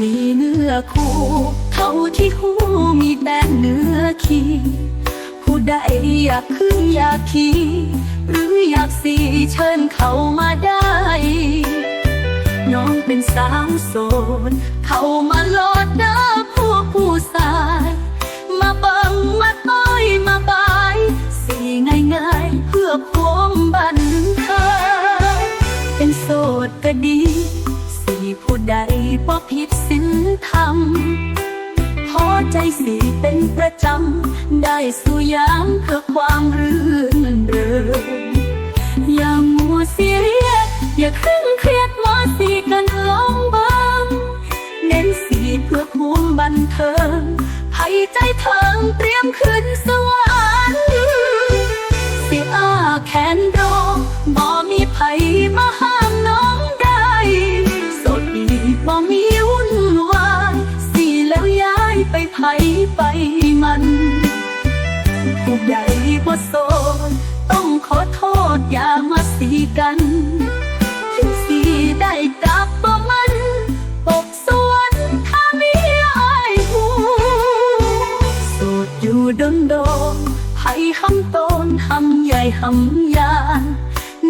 มีเนื้อคู่ เขาที่หูมีแต่เนื้อขี้ผู้ใดอยากขึ้นอยากขี่หรืออยากสีเชิญเขามาได้ น้องเป็นสาวโสดเขามาโลดเด้อพวกผู้ชาย มาบังมาต้อยมาบาย สีง่ายๆเพื่อความบันเทิงเป็นโสดก็ดี บ่ผิดศีลธรรมพอใจสิเป็นประจำ ได้สู่ยามเพื่อความรื่นเริงอย่ามัวเสียเรียดอย่าเคร่งเครียดมาสีกันลองเบ้างเน้นสีเพื่อภูมิบันเทิงให้ใจเทิงเตรียมขึ้นสวรรค์ ไปมันผู้ใดบ่โสดต้องขอโทษอย่ามาสีกันถึงสีได้กลับบ่มันปกสวนถ้ามีอายหูโสดอยู่ดนดงให้หำต้นหำใหญ่หำยาน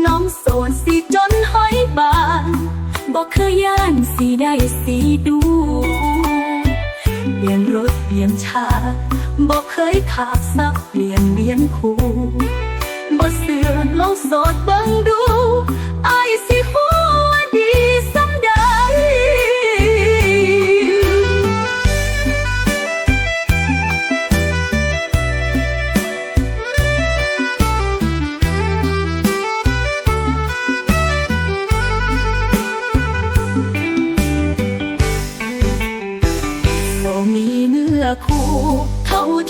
น้องโสดสิจนห้อยบานบอกเคยย่านสีได้สีดู เปลี่ยนรถเปลี่ยนชาบอกเคยขาดสักเปลี่ยนเวียนคู่บ่เสือลองโสดเบิ่งดูไอ้สิ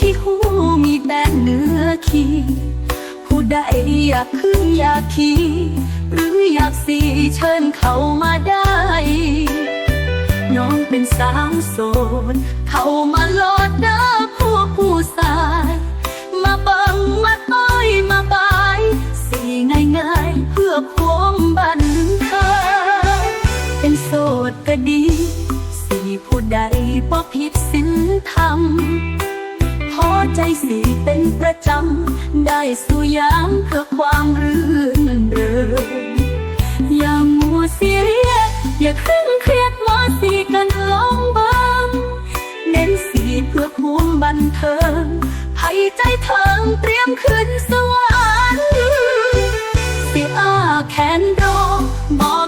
ที่หูมีแต่เนื้อขีผู้ใดอยากขึ้นอยากขี่หรืออยากสีเชิญเขามาได้ น้องเป็นสาวโสดเขามาโลดเด้อพวกผู้ชาย มาเบังมาต้อยมาบาย สีง่ายๆเพื่อความบันเทิงเป็นโสดก็ดี สีผู้ใดบ่ผิดศีลธรรม พอใจสิเป็นประจำ ได้สู่ยามเพื่อความรื่นเริงอย่ามัวเสียเรียดอย่าคร่งเครียดมาสีกันลองเบ้างเน้นสีเพื่อภูมิบันเทิงให้ใจเทิงเตรียมขึ้นสวรรค์เสียอาแขนรอบ่มีไ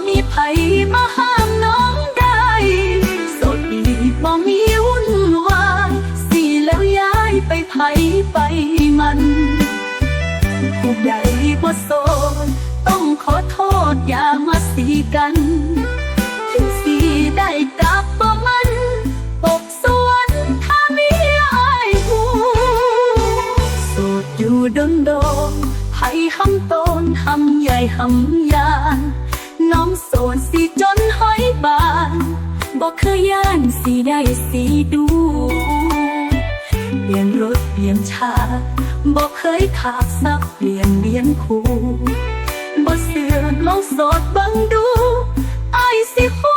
ผไปมันผู้ใดบ่โสดต้องขอโทษอย่ามาสีกันถึงสีได้กลับบ่มันปกสวนถ้ามีอายหูโสดอยู่ดนดงให้หำต้นหำใหญ่หำยานน้องโสดสิจนห้อยบานบอกเคยย่านสีได้สีดู ยนชาบอกเคยขาดสักเปลี่ยนเลียนคู่บ่เสือลองสดบังดูไอสิหั